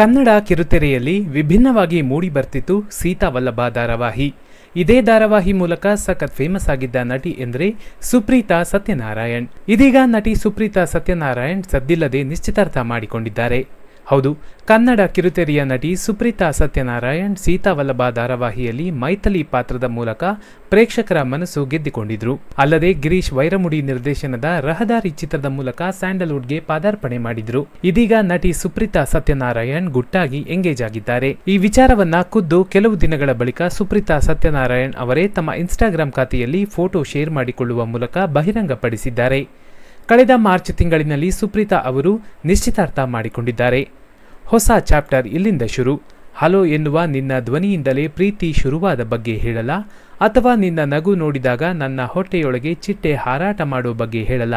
ಕನ್ನಡ ಕಿರುತೆರೆಯಲ್ಲಿ ವಿಭಿನ್ನವಾಗಿ ಮೂಡಿ ಬರ್ತಿತ್ತು ಸೀತಾ ವಲ್ಲಭ ಧಾರಾವಾಹಿ. ಇದೇ ಧಾರಾವಾಹಿ ಮೂಲಕ ಸಖತ್ ಫೇಮಸ್ ಆಗಿದ್ದ ನಟಿ ಎಂದರೆ ಸುಪ್ರೀತಾ ಸತ್ಯನಾರಾಯಣ್. ಇದೀಗ ನಟಿ ಸುಪ್ರೀತಾ ಸತ್ಯನಾರಾಯಣ್ ಸದ್ದಿಲ್ಲದೆ ನಿಶ್ಚಿತಾರ್ಥ ಮಾಡಿಕೊಂಡಿದ್ದಾರೆ. ಹೌದು, ಕನ್ನಡ ಕಿರುತೆರೆಯ ನಟಿ ಸುಪ್ರೀತಾ ಸತ್ಯನಾರಾಯಣ್ ಸೀತಾ ವಲ್ಲಭ ಧಾರಾವಾಹಿಯಲ್ಲಿ ಮೈಥಲಿ ಪಾತ್ರದ ಮೂಲಕ ಪ್ರೇಕ್ಷಕರ ಮನಸ್ಸು ಗೆದ್ದಿಕೊಂಡಿದ್ರು. ಅಲ್ಲದೆ ಗಿರೀಶ್ ವೈರಮುಡಿ ನಿರ್ದೇಶನದ ರಹದಾರಿ ಚಿತ್ರದ ಮೂಲಕ ಸ್ಯಾಂಡಲ್ವುಡ್ಗೆ ಪಾದಾರ್ಪಣೆ ಮಾಡಿದ್ರು. ಇದೀಗ ನಟಿ ಸುಪ್ರೀತಾ ಸತ್ಯನಾರಾಯಣ್ ಗುಟ್ಟಾಗಿ ಎಂಗೇಜ್ ಆಗಿದ್ದಾರೆ. ಈ ವಿಚಾರವನ್ನ ಖುದ್ದು ಕೆಲವು ದಿನಗಳ ಬಳಿಕ ಸುಪ್ರೀತಾ ಸತ್ಯನಾರಾಯಣ್ ಅವರೇ ತಮ್ಮ ಇನ್ಸ್ಟಾಗ್ರಾಂ ಖಾತೆಯಲ್ಲಿ ಫೋಟೋ ಶೇರ್ ಮಾಡಿಕೊಳ್ಳುವ ಮೂಲಕ ಬಹಿರಂಗಪಡಿಸಿದ್ದಾರೆ. ಕಳೆದ ಮಾರ್ಚ್ ತಿಂಗಳಿನಲ್ಲಿ ಸುಪ್ರೀತಾ ಅವರು ನಿಶ್ಚಿತಾರ್ಥ ಮಾಡಿಕೊಂಡಿದ್ದಾರೆ. ಹೊಸ ಚಾಪ್ಟರ್ ಇಲ್ಲಿಂದ ಶುರು. ಹಲೋ ಎನ್ನುವ ನಿನ್ನ ಧ್ವನಿಯಿಂದಲೇ ಪ್ರೀತಿ ಶುರುವಾದ ಬಗ್ಗೆ ಹೇಳಲ್ಲ ಅಥವಾ ನಿನ್ನ ನಗು ನೋಡಿದಾಗ ನನ್ನ ಹೊಟ್ಟೆಯೊಳಗೆ ಚಿಟ್ಟೆ ಹಾರಾಟ ಮಾಡೋ ಬಗ್ಗೆ ಹೇಳಲ್ಲ.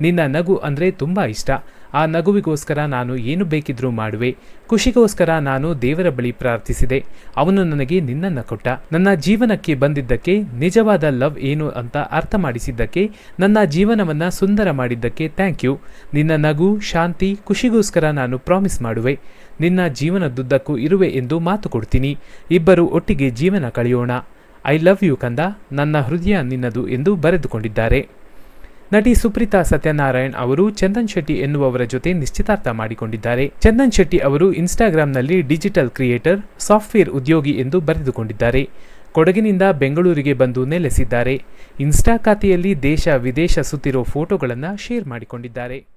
ನಿನ್ನ ನಗು ಅಂದರೆ ತುಂಬ ಇಷ್ಟ. ಆ ನಗುವಿಗೋಸ್ಕರ ನಾನು ಏನು ಬೇಕಿದ್ರೂ ಮಾಡುವೆ. ಖುಷಿಗೋಸ್ಕರ ನಾನು ದೇವರ ಬಳಿ ಪ್ರಾರ್ಥಿಸಿದೆ. ಅವನು ನನಗೆ ನಿನ್ನನ್ನು ಕೊಟ್ಟ. ನನ್ನ ಜೀವನಕ್ಕೆ ಬಂದಿದ್ದಕ್ಕೆ, ನಿಜವಾದ ಲವ್ ಏನು ಅಂತ ಅರ್ಥ ಮಾಡಿಸಿದ್ದಕ್ಕೆ ನನ್ನ ಜೀವನವನ್ನು ಸುಂದರ ಮಾಡಿದ್ದಕ್ಕೆ ಥ್ಯಾಂಕ್ ಯು ನಿನ್ನ ನಗು, ಶಾಂತಿ, ಖುಷಿಗೋಸ್ಕರ ನಾನು ಪ್ರಾಮಿಸ್ ಮಾಡುವೆ. ನಿನ್ನ ಜೀವನದುದ್ದಕ್ಕೂ ಇರುವೆ ಎಂದು ಮಾತು ಕೊಡ್ತೀನಿ. ಇಬ್ಬರು ಒಟ್ಟಿಗೆ ಜೀವನ ಕಳೆಯೋಣ. ಐ ಲವ್ ಯು ಕಂದ. ನನ್ನ ಹೃದಯ ನಿನ್ನದು ಎಂದು ಬರೆದುಕೊಂಡಿದ್ದಾರೆ. ನಟಿ ಸುಪ್ರೀತಾ ಸತ್ಯನಾರಾಯಣ್ ಅವರು ಚಂದನ್ ಶೆಟ್ಟಿ ಎನ್ನುವವರ ಜೊತೆ ನಿಶ್ಚಿತಾರ್ಥ ಮಾಡಿಕೊಂಡಿದ್ದಾರೆ. ಚಂದನ್ ಶೆಟ್ಟಿ ಅವರು ಇನ್ಸ್ಟಾಗ್ರಾಂನಲ್ಲಿ ಡಿಜಿಟಲ್ ಕ್ರಿಯೇಟರ್, ಸಾಫ್ಟ್ವೇರ್ ಉದ್ಯೋಗಿ ಎಂದು ಬರೆದುಕೊಂಡಿದ್ದಾರೆ. ಕೊಡಗಿನಿಂದ ಬೆಂಗಳೂರಿಗೆ ಬಂದು ನೆಲೆಸಿದ್ದಾರೆ. ಇನ್ಸ್ಟಾ ಖಾತೆಯಲ್ಲಿ ದೇಶ ವಿದೇಶ ಸುತ್ತಿರೋ ಫೋಟೋಗಳನ್ನು ಶೇರ್ ಮಾಡಿಕೊಂಡಿದ್ದಾರೆ.